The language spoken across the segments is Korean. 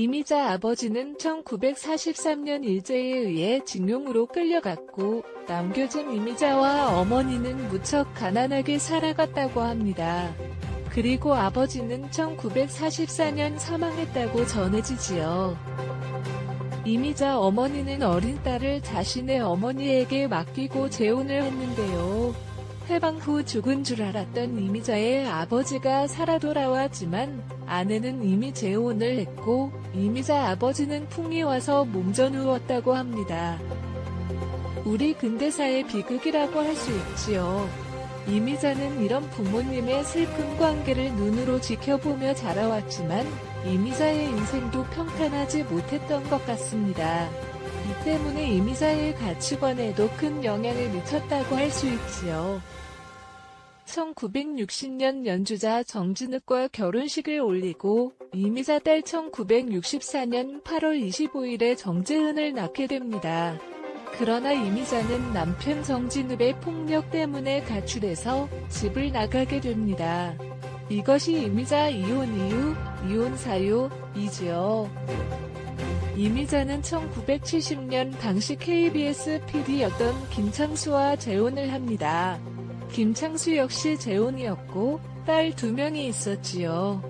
이미자 아버지는 1943년 일제에 의해 징용으로 끌려갔고 남겨진 이미자와 어머니는 무척 가난하게 살아갔다고 합니다. 그리고 아버지는 1944년 사망했다고 전해지지요. 이미자 어머니는 어린 딸을 자신의 어머니에게 맡기고 재혼을 했는데요. 해방 후 죽은 줄 알았던 이미자의 아버지가 살아 돌아왔지만 아내는 이미 재혼을 했고 이미자 아버지는 풍이 와서 몸져 누웠다고 합니다. 우리 근대사의 비극이라고 할 수 있지요. 이미자는 이런 부모님의 슬픈 관계를 눈으로 지켜보며 자라왔지만 이미자의 인생도 평탄하지 못했던 것 같습니다. 이 때문에 이미자의 가치관에도 큰 영향을 미쳤다고 할 수 있지요. 1960년 연주자 정진욱과 결혼식을 올리고 이미자 딸 1964년 8월 25일에 정재은을 낳게 됩니다. 그러나 이미자는 남편 정진욱의 폭력 때문에 가출해서 집을 나가게 됩니다. 이것이 이미자 이혼 이유, 이혼 사유 이지요. 이미자는 1970년 당시 KBS PD였던 김창수와 재혼을 합니다. 김창수 역시 재혼이었고 딸 두 명이 있었지요.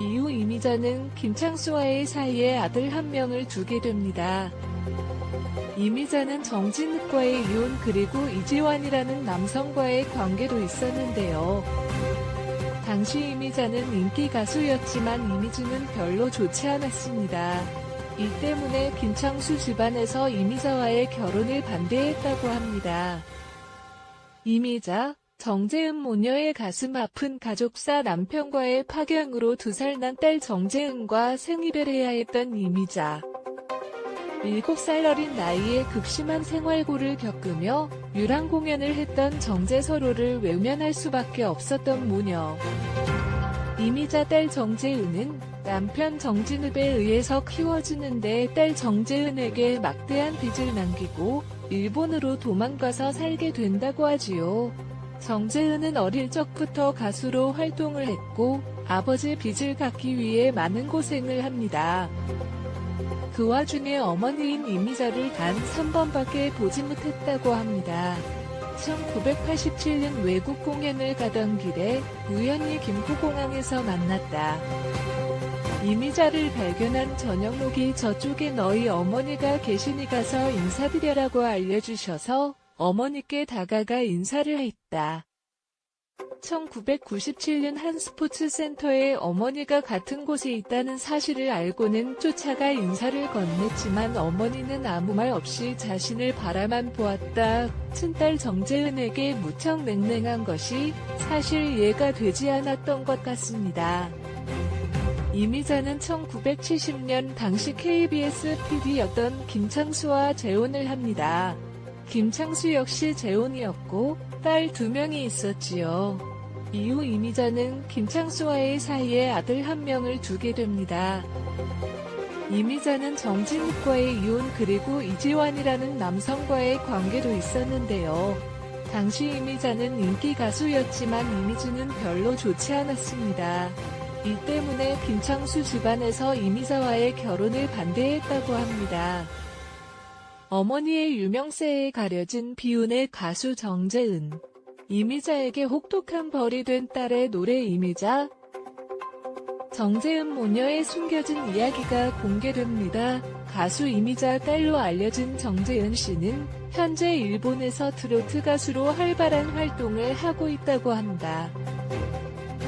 이후 이미자는 김창수와의 사이에 아들 한 명을 두게 됩니다. 이미자는 정진욱과의 이혼 그리고 이지환이라는 남성과의 관계도 있었는데요. 당시 이미자는 인기 가수였지만 이미지는 별로 좋지 않았습니다. 이 때문에 김창수 집안에서 이미자와의 결혼을 반대했다고 합니다. 이미자, 정재은 모녀의 가슴 아픈 가족사 남편과의 파경으로 두 살 난 딸 정재은과 생이별 해야 했던 이미자. 7살 어린 나이에 극심한 생활고를 겪으며 유랑 공연을 했던 정재 서로를 외면할 수밖에 없었던 모녀. 이미자 딸 정재은은 남편 정진읍에 의해서 키워주는데 딸 정재은에게 막대한 빚을 남기고 일본으로 도망가서 살게 된다고 하지요. 정재은은 어릴 적부터 가수로 활동을 했고 아버지 빚을 갚기 위해 많은 고생을 합니다. 그 와중에 어머니인 이미자를 단 3번밖에 보지 못했다고 합니다. 1987년 외국 공연을 가던 길에 우연히 김포공항에서 만났다. 이미자를 발견한 전영록이 저쪽에 너희 어머니가 계시니 가서 인사드려라고 알려주셔서 어머니께 다가가 인사를 했다. 1997년 한 스포츠 센터에 어머니가 같은 곳에 있다는 사실을 알고는 쫓아가 인사를 건넸지만 어머니는 아무 말 없이 자신을 바라만 보았다. 친딸 정재은에게 무척 냉랭한 것이 사실 이해가 되지 않았던 것 같습니다. 이미자는 1970년 당시 KBS PD였던 김창수와 재혼을 합니다. 김창수 역시 재혼이었고 딸 두 명이 있었지요. 이후 이미자는 김창수와의 사이에 아들 한 명을 두게 됩니다. 이미자는 정진욱과의 이혼 그리고 이지환이라는 남성과의 관계도 있었는데요. 당시 이미자는 인기 가수였지만 이미지는 별로 좋지 않았습니다. 이 때문에 김창수 집안에서 이미자와의 결혼을 반대했다고 합니다. 어머니의 유명세에 가려진 비운의 가수 정재은. 이미자에게 혹독한 벌이 된 딸의 노래 이미자. 정재은 모녀의 숨겨진 이야기가 공개됩니다. 가수 이미자 딸로 알려진 정재은 씨는 현재 일본에서 트로트 가수로 활발한 활동을 하고 있다고 한다.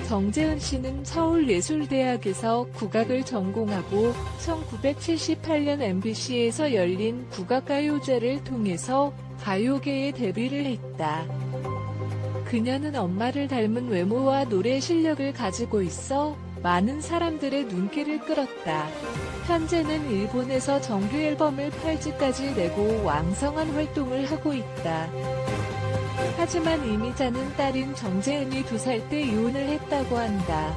정재은 씨는 서울예술대학에서 국악을 전공하고 1978년 MBC에서 열린 국악가요제를 통해서 가요계에 데뷔를 했다. 그녀는 엄마를 닮은 외모와 노래 실력을 가지고 있어 많은 사람들의 눈길을 끌었다. 현재는 일본에서 정규 앨범을 8집까지 내고 왕성한 활동을 하고 있다. 하지만 이미자는 딸인 정재은이 두 살 때 이혼을 했다고 한다.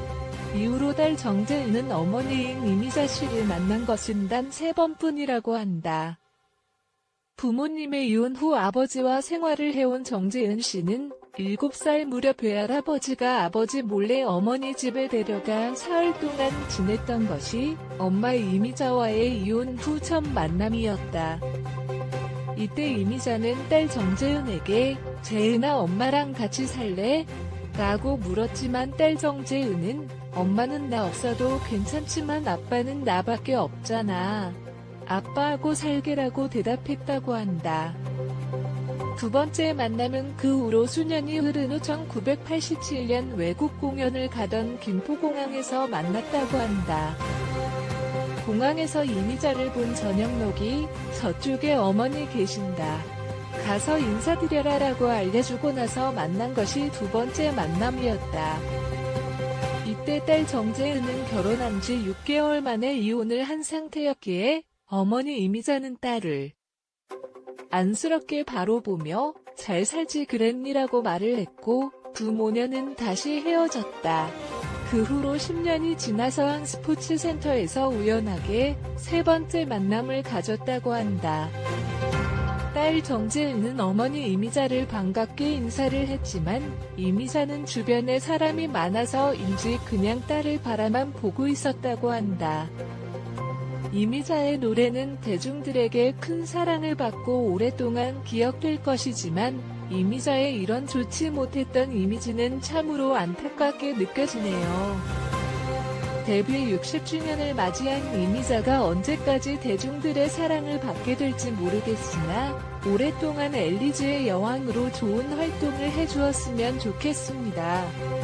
이후로 딸 정재은은 어머니인 이미자 씨를 만난 것은 단 세 번뿐이라고 한다. 부모님의 이혼 후 아버지와 생활을 해온 정재은 씨는 7살 무렵 외할아버지가 아버지 몰래 어머니 집에 데려가 사흘 동안 지냈던 것이 엄마 이미자와의 이혼 후 첫 만남이었다. 이때 이미자는 딸 정재은에게 재은아 엄마랑 같이 살래? 라고 물었지만 딸 정재은은 엄마는 나 없어도 괜찮지만 아빠는 나밖에 없잖아. 아빠하고 살게라고 대답했다고 한다. 두 번째 만남은 그 후로 수년이 흐른 후 1987년 외국 공연을 가던 김포공항에서 만났다고 한다. 공항에서 이미자를 본 전영록이 저쪽에 어머니 계신다. 가서 인사드려라 라고 알려주고 나서 만난 것이 두 번째 만남이었다. 이때 딸 정재은은 결혼한 지 6개월 만에 이혼을 한 상태였기에 어머니 이미자는 딸을 안쓰럽게 바로 보며 잘 살지 그랬니라고 말을 했고 두 모녀는 다시 헤어졌다. 그 후로 10년이 지나서 한 스포츠 센터에서 우연하게 세 번째 만남을 가졌다고 한다. 딸 정재은은 어머니 이미자를 반갑게 인사를 했지만 이미자는 주변에 사람이 많아서인지 그냥 딸을 바라만 보고 있었다고 한다. 이미자의 노래는 대중들에게 큰 사랑을 받고 오랫동안 기억될 것이지만 이미자의 이런 좋지 못했던 이미지는 참으로 안타깝게 느껴지네요. 데뷔 60주년을 맞이한 이미자가 언제까지 대중들의 사랑을 받게 될지 모르겠으나 오랫동안 엘리즈의 여왕으로 좋은 활동을 해주었으면 좋겠습니다.